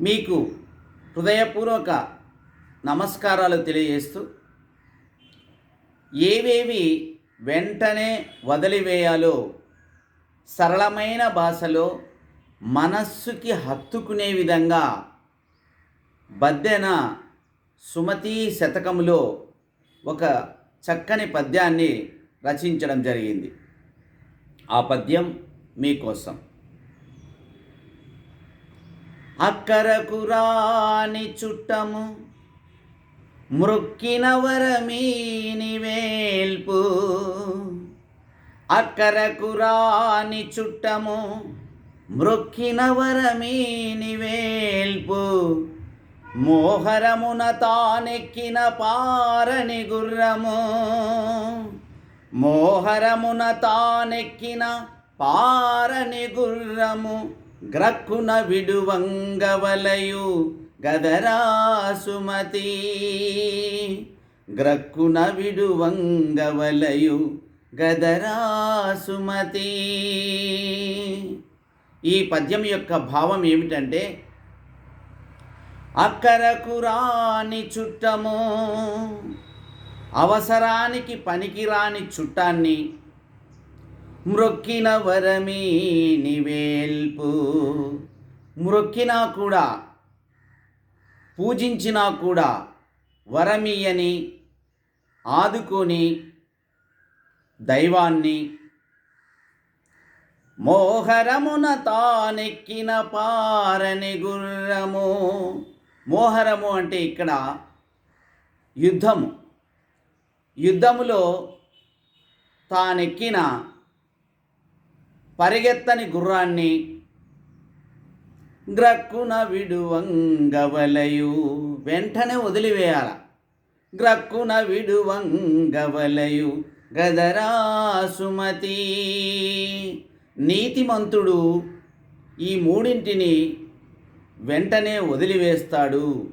మీకు హృదయపూర్వక నమస్కారాలు తెలియజేస్తూ ఏవేవి వెంటనే వదిలివేయాలో సరళమైన భాషలో మనస్సుకి హత్తుకునే విధంగా బద్దెన సుమతి శతకములో ఒక చక్కని పద్యాన్ని రచించడం జరిగింది. ఆ పద్యం మీకోసం. అక్కరకు రాని చుట్టము మృక్కిన వరమీని వేల్పు. అక్కరకు రాని చుట్టము మృక్కిన వరమీని వేల్పు. మోహరమున తానెక్కిన పారని గుర్రము మోహరమున తానెక్కిన పారని గుర్రము. గ్రక్కున విడువంగవలయు గదరా సుమతి. గ్రక్కున విడువంగవలయు గదరా సుమతి. ఈ పద్యం యొక్క భావం ఏమిటంటే అక్కరకు రాని చుట్టము అవసరానికి పనికిరాని చుట్టాన్ని మ్రొక్కిన వరమీ నివేల్పు. మ్రొక్కినా కూడా పూజించినా కూడా వరమీయని ఆదుకొని దైవాన్ని మోహరమున తానెక్కిన పారని గుర్రము. మోహరము అంటే ఇక్కడ యుద్ధము. యుద్ధములో తానెక్కిన పరిగెత్తని గుర్రాన్ని గ్రక్కున విడువంగవలయు. వెంటనే వదిలివేయాల. గ్రక్కున విడువంగవలయు. గదరా సుమతి నీతిమంతుడు ఈ మూడింటిని వెంటనే వదిలివేస్తాడు.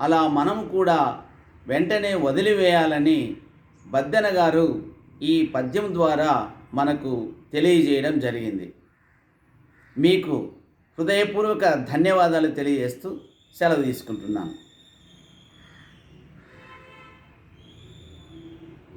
అలా మనం కూడా వెంటనే వదిలివేయాలని బద్దెన గారు ఈ పద్యం ద్వారా మనకు తెలియజేయడం జరిగింది. మీకు హృదయపూర్వక ధన్యవాదాలు తెలియజేస్తూ సెలవు తీసుకుంటున్నాను.